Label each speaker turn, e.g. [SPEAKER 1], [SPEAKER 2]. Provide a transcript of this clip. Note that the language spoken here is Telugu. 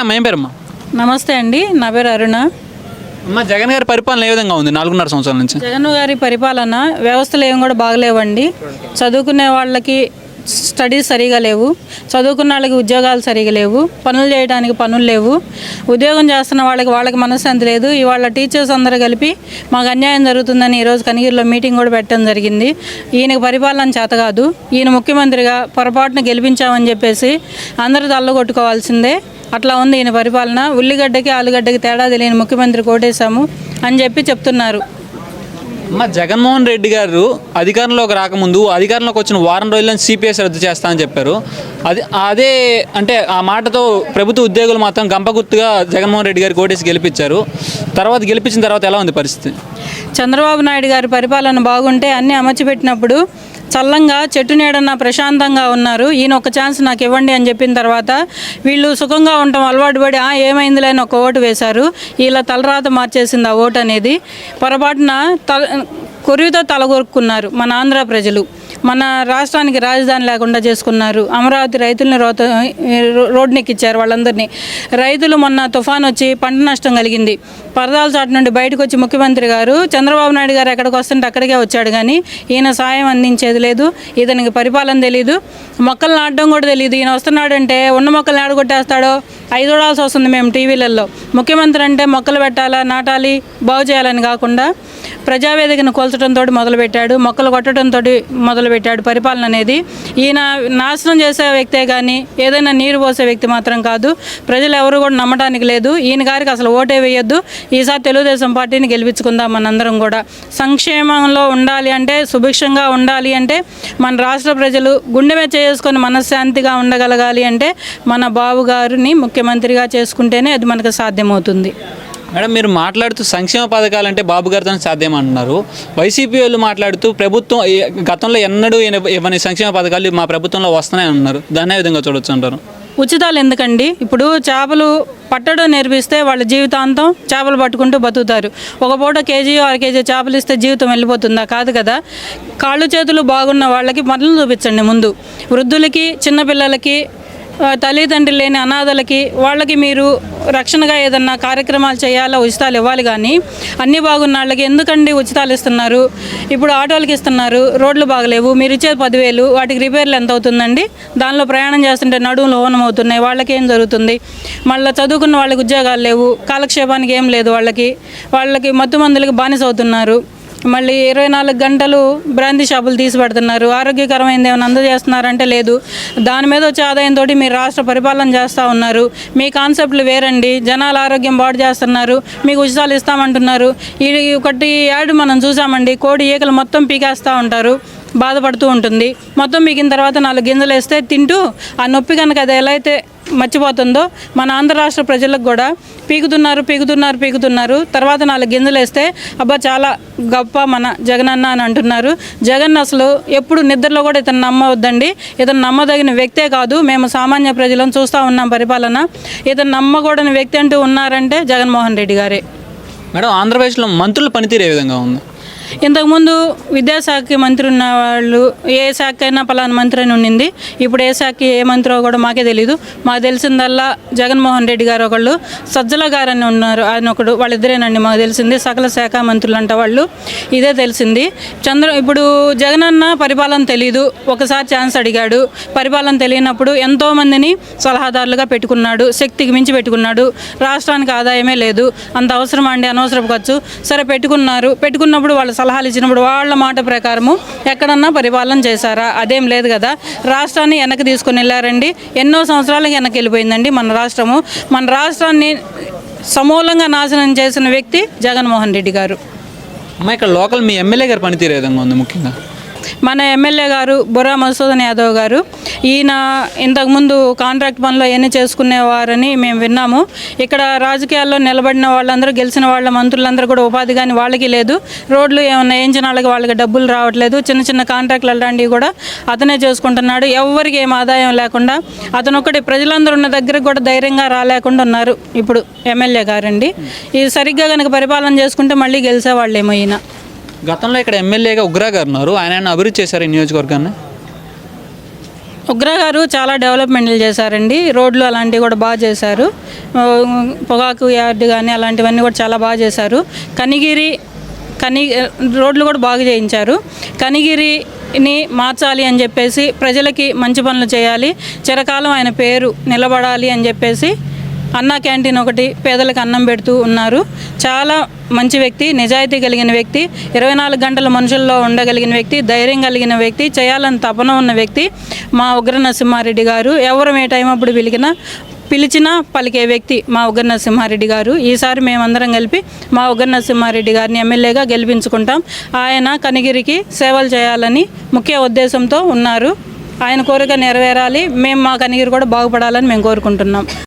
[SPEAKER 1] అమ్మ ఏం పేరమ్మా
[SPEAKER 2] నమస్తే అండి నా పేరు అరుణ.
[SPEAKER 1] అమ్మ జగన్ గారి పరిపాలన ఏ విధంగా ఉంది? నాలుగున్నర సంవత్సరాల నుంచి.
[SPEAKER 2] జగన్ గారి పరిపాలన వ్యవస్థలు ఏం కూడా బాగలేవండి. చదువుకునే వాళ్ళకి స్టడీస్ సరిగా లేవు చదువుకున్న వాళ్ళకి ఉద్యోగాలు సరిగా లేవు పనులు చేయడానికి పనులు లేవు. ఉద్యోగం చేస్తున్న వాళ్ళకి వాళ్ళకి మనశ్శాంతి లేదు. ఇవాళ టీచర్స్ అందరూ కలిపి మాకు అన్యాయం జరుగుతుందని ఈరోజు కనిగిరిలో మీటింగ్ కూడా పెట్టడం జరిగింది. ఈయనకు పరిపాలన చేత కాదు ఈయన ముఖ్యమంత్రిగా పొరపాటున గెలిపించామని చెప్పేసి అందరూ తల్లగొట్టుకోవాల్సిందే అట్లా ఉంది ఈయన పరిపాలన. ఉల్లిగడ్డకి ఆలుగడ్డకి తేడా తెలియని ముఖ్యమంత్రి కోటేశాము అని చెప్పి చెప్తున్నారు.
[SPEAKER 1] అమ్మ జగన్మోహన్ రెడ్డి గారు అధికారంలోకి రాకముందు అధికారంలోకి వచ్చిన వారం రోజుల్లో సిపిఎస్ రద్దు చేస్తా అని చెప్పారు. అది అదే అంటే ఆ మాటతో ప్రభుత్వ ఉద్యోగులు మాత్రం గంపగుర్తుగా జగన్మోహన్ రెడ్డి గారు కోటేసి గెలిపించారు. తర్వాత గెలిపించిన తర్వాత ఎలా ఉంది పరిస్థితి?
[SPEAKER 2] చంద్రబాబు నాయుడు గారి పరిపాలన బాగుంటే అన్నీ అమర్చిపెట్టినప్పుడు చల్లంగా చెట్టు నీడన ప్రశాంతంగా ఉన్నారు. ఈయన ఒక ఛాన్స్ నాకు ఇవ్వండి అని చెప్పిన తర్వాత వీళ్ళు సుఖంగా ఉండటం అలవాటు పడి "ఆ, ఏమైందిలే అని ఒక ఓటు వేశారు. ఇలా తలరాత మార్చేసింది ఆ ఓటు అనేది. పొరపాటున తల కొరివితో తలగొరుక్కున్నారు మన ఆంధ్ర ప్రజలు. మన రాష్ట్రానికి రాజధాని లేకుండా చేసుకున్నారు. అమరావతి రైతులను రోత రోడ్నెక్కిచ్చారు వాళ్ళందరినీ. రైతులు మొన్న తుఫాన్ వచ్చి పంట నష్టం కలిగింది. పరదాల చాటు నుండి బయటకు వచ్చి ముఖ్యమంత్రి గారు చంద్రబాబు నాయుడు గారు ఎక్కడికి వస్తుంటే అక్కడికే వచ్చాడు కానీ ఈయన సాయం అందించేది లేదు. ఇతనికి పరిపాలన తెలియదు మొక్కలు నాటడం కూడా తెలియదు ఈయన వస్తున్నాడంటే ఉన్న మొక్కలు నాడగొట్టేస్తాడో ఐదు చూడాల్సి వస్తుంది మేము టీవీలలో. ముఖ్యమంత్రి అంటే మొక్కలు పెట్టాలా నాటాలి బాగు చేయాలని కాకుండా ప్రజావేదికను కూల్చడంతో మొదలుపెట్టాడు మొక్కలు కొట్టడంతో మొదలుపెట్టాడు పరిపాలన అనేది. ఈయన నాశనం చేసే వ్యక్తే కానీ ఏదైనా నీరు పోసే వ్యక్తి మాత్రం కాదు. ప్రజలు ఎవరు కూడా నమ్మడానికి లేదు. ఈయన గారికి అసలు ఓటే వేయొద్దు. ఈసారి తెలుగుదేశం పార్టీని గెలిపించుకుందాం మనందరం కూడా. సంక్షేమంలో ఉండాలి అంటే సుభిక్షంగా ఉండాలి అంటే మన రాష్ట్ర ప్రజలు గుండె చేసుకొని మనశ్శాంతిగా ఉండగలగాలి అంటే మన బాబు గారిని ముఖ్యమంత్రిగా చేసుకుంటేనే అది మనకు సాధ్యమవుతుంది.
[SPEAKER 1] మేడం మీరు మాట్లాడుతూ సంక్షేమ పథకాలు అంటే బాబు గారితో సాధ్యం అంటున్నారు వైసీపీ వాళ్ళు మాట్లాడుతూ ప్రభుత్వం గతంలో ఎన్నడూ ఇవ్వని సంక్షేమ పథకాలు మా ప్రభుత్వంలో వస్తున్నాయి అన్నారు. దాన్ని విధంగా చూడొచ్చు అంటారు
[SPEAKER 2] ఉచితాలు ఎందుకండి? ఇప్పుడు చేపలు పట్టడం నేర్పిస్తే వాళ్ళ జీవితాంతం చేపలు పట్టుకుంటూ బతుకుతారు. ఒక పూట కేజీ అర కేజీ చేపలు ఇస్తే జీవితం వెళ్ళిపోతుందా? కాదు కదా. కాళ్ళు చేతులు బాగున్న వాళ్ళకి పనులు చూపించండి ముందు. వృద్ధులకి చిన్నపిల్లలకి తల్లిదండ్రులు లేని అనాథలకి వాళ్ళకి మీరు రక్షణగా ఏదన్నా కార్యక్రమాలు చేయాలో ఉచితాలు ఇవ్వాలి కానీ అన్నీ బాగున్న వాళ్ళకి ఎందుకండి ఉచితాలు ఇస్తున్నారు? ఇప్పుడు ఆటోలకి ఇస్తున్నారు రోడ్లు బాగలేవు మీరు ఇచ్చేది పదివేలు వాటికి రిపేర్లు ఎంత అవుతుందండి? దానిలో ప్రయాణం చేస్తుంటే నడుములు లోనం అవుతున్నాయి వాళ్ళకి ఏం జరుగుతుంది? మళ్ళీ చదువుకున్న వాళ్ళకి ఉద్యోగాలు లేవు కాలక్షేపానికి ఏం లేదు వాళ్ళకి వాళ్ళకి మత్తు మందులకి బానిస అవుతున్నారు. మళ్ళీ ఇరవై నాలుగు గంటలు బ్రాందీ షాపులు తీసి పెడుతున్నారు. ఆరోగ్యకరమైనది ఏమైనా అందజేస్తున్నారంటే లేదు. దాని మీద వచ్చే ఆదాయంతో మీరు రాష్ట్ర పరిపాలన చేస్తూ ఉన్నారు. మీ కాన్సెప్ట్లు వేరండి. జనాల ఆరోగ్యం బాడు చేస్తున్నారు. మీకు ఉచితాలు ఇస్తామంటున్నారు. ఈ ఒకటి యాడ్ మనం చూసామండి. కోడి ఈకలు మొత్తం పీకేస్తూ ఉంటారు. బాధపడుతూ ఉంటుంది. మొత్తం పీకిన తర్వాత నాలుగు గింజలు వేస్తే తింటూ ఆ నొప్పి కనుక అది ఎలా అయితే మర్చిపోతుందో మన ఆంధ్ర రాష్ట్ర ప్రజలకు కూడా పీకుతున్నారు పీకుతున్నారు పీకుతున్నారు. తర్వాత నాలుగు గింజలు వేస్తే అబ్బా చాలా గొప్ప మన జగనన్న అని అంటున్నారు. జగన్ అసలు ఎప్పుడు నిద్రలో కూడా ఇతను నమ్మవద్దండి. ఇతను నమ్మదగిన వ్యక్తే కాదు. మేము సామాన్య ప్రజలను చూస్తూ ఉన్నాం పరిపాలన. ఇతను నమ్మకూడని వ్యక్తి అంటూ ఉన్నారంటే జగన్మోహన్ రెడ్డి గారే.
[SPEAKER 1] మేడం ఆంధ్రప్రదేశ్లో మంత్రుల పనితీరు ఏ విధంగా ఉంది?
[SPEAKER 2] ఇంతకుముందు విద్యాశాఖ మంత్రి ఉన్న వాళ్ళు ఏ శాఖ అయినా పలానా మంత్రి అని ఉండింది. ఇప్పుడు ఏ శాఖకి ఏ మంత్రో కూడా మాకే తెలియదు మాకు తెలిసిందల్లా జగన్మోహన్ రెడ్డి గారు ఒకళ్ళు సజ్జల గారు అని ఉన్నారు. ఆయన ఒకడు వాళ్ళిద్దరేనండి మాకు తెలిసింది. సకల శాఖ మంత్రులు అంట వాళ్ళు. ఇదే తెలిసింది. చంద్ర ఇప్పుడు జగన్ అన్న పరిపాలన తెలియదు ఒకసారి ఛాన్స్ అడిగాడు. పరిపాలన తెలియనప్పుడు ఎంతోమందిని సలహాదారులుగా పెట్టుకున్నాడు. శక్తికి మించి పెట్టుకున్నాడు. రాష్ట్రానికి ఆదాయమే లేదు. అంత అవసరమా అండి? అనవసరపు ఖర్చు. సరే పెట్టుకున్నారు. పెట్టుకున్నప్పుడు వాళ్ళ సలహాలు ఇచ్చినప్పుడు వాళ్ళ మాట ప్రకారము ఎక్కడన్నా పరిపాలన చేశారా? అదేం లేదు కదా. రాష్ట్రాన్ని వెనక్కి తీసుకుని వెళ్ళారండి. ఎన్నో సంవత్సరాలకి వెనక్కి వెళ్ళిపోయిందండి మన రాష్ట్రము. మన రాష్ట్రాన్ని సమూలంగా నాశనం చేసిన వ్యక్తి జగన్మోహన్ రెడ్డి గారు.
[SPEAKER 1] అమ్మ ఇక్కడ లోకల్ మీ ఎమ్మెల్యే గారి పనితీరు ఏ విధంగా ఉంది ముఖ్యంగా?
[SPEAKER 2] మన ఎమ్మెల్యే గారు బుర్రా మధుసూదన్ యాదవ్ గారు. ఈయన ఇంతకుముందు కాంట్రాక్ట్ పనులు అవన్నీ చేసుకునేవారని మేము విన్నాము. ఇక్కడ రాజకీయాల్లో నిలబడిన వాళ్ళందరూ గెలిచిన వాళ్ళ మంత్రులందరూ కూడా ఉపాధి కానీ వాళ్ళకి లేదు. రోడ్లు ఏమన్నా వేయించిన వాళ్ళకి వాళ్ళకి డబ్బులు రావట్లేదు. చిన్న చిన్న కాంట్రాక్ట్లు అలాంటివి కూడా అతనే చేసుకుంటున్నాడు. ఎవరికి ఏం ఆదాయం లేకుండా అతను ఒకటి ప్రజలందరూ ఉన్న దగ్గరకు కూడా ధైర్యంగా రాలేకుండా ఉన్నారు ఇప్పుడు ఎమ్మెల్యే గారండి. ఇది సరిగ్గా కనుక పరిపాలన చేసుకుంటే మళ్ళీ గెలిచేవాళ్ళేమో ఈయన.
[SPEAKER 1] గతంలో ఇక్కడ ఎమ్మెల్యేగా ఉగ్రా గారు ఉన్నారు. ఆయన అభివృద్ధి చేశారు ఈ నియోజకవర్గాన్ని?
[SPEAKER 2] ఉగ్ర గారు చాలా డెవలప్మెంట్లు చేశారండి. రోడ్లు అలాంటివి కూడా బాగా చేశారు. పొగాకు యార్డ్ కానీ అలాంటివన్నీ కూడా చాలా బాగా చేశారు. కనిగిరి కని రోడ్లు కూడా బాగా చేయించారు. కనిగిరిని మార్చాలి అని చెప్పేసి ప్రజలకి మంచి పనులు చేయాలి. చిరకాలం ఆయన పేరు నిలబడాలి అని చెప్పేసి అన్న క్యాంటీన్ ఒకటి పేదలకు అన్నం పెడుతూ ఉన్నారు. చాలా మంచి వ్యక్తి నిజాయితీ కలిగిన వ్యక్తి ఇరవై నాలుగు గంటల మనుషుల్లో ఉండగలిగిన వ్యక్తి ధైర్యం కలిగిన వ్యక్తి చేయాలని తపన ఉన్న వ్యక్తి మా ఉగ్ర నరసింహారెడ్డి గారు. ఎవరు ఏ టైం అప్పుడు పిలికినా పిలిచిన పలికే వ్యక్తి మా ఉగ్ర నరసింహారెడ్డి గారు. ఈసారి మేమందరం కలిపి మా ఉగ్ర నరసింహారెడ్డి గారిని ఎమ్మెల్యేగా గెలిపించుకుంటాం. ఆయన కనిగిరికి సేవలు చేయాలని ముఖ్య ఉద్దేశంతో ఉన్నారు. ఆయన కోరిక నెరవేరాలి. మేము మా కనిగిరి కూడా బాగుపడాలని మేము కోరుకుంటున్నాం.